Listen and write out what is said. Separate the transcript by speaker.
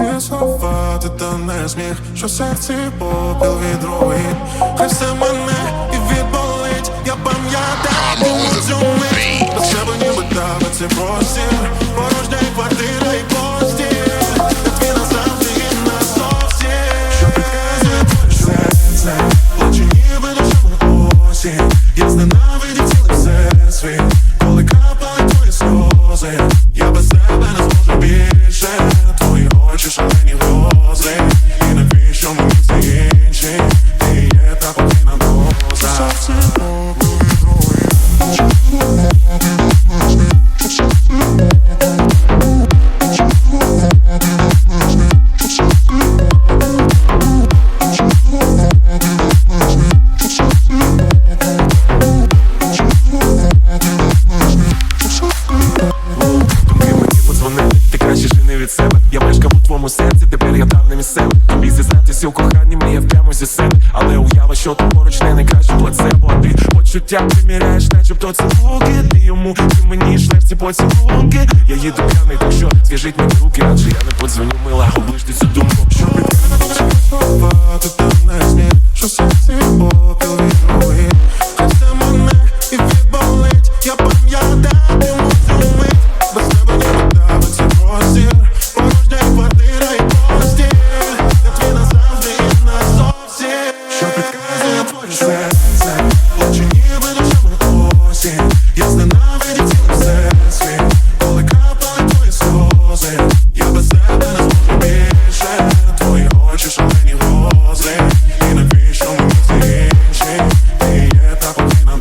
Speaker 1: Чи сховати та не зміг, що серці попіл від руїн. Хай все мене і відболить, я пам'ятаю цю мить. Без ніби тебе це простір, порожня і квартира і постіль Я твій назавжди і плаче ніби дощова осінь Я
Speaker 2: краще жени від у твоєму серці, тепер я там не місцевий. Тобі зізнатися у коханні прямо зі себе. Але справа, що поруч не найкраще плацебо. Ти почуття приміряєш, начебто це звуки. Ти йому, чи мені йшли в ці поцілунки. Я їду п'яний, так що зв'яжіть мені руки, адже я не подзвоню, мила, оближте цю думку. Що
Speaker 1: припинувати там на сні, що серці опіл від руги Хай мене і відболить, я бачу світ, я зненавидів все світ, коли твої сльози, я без тебе не твої очі, шалені гози, і навіщо мені інші, ти є та потрібна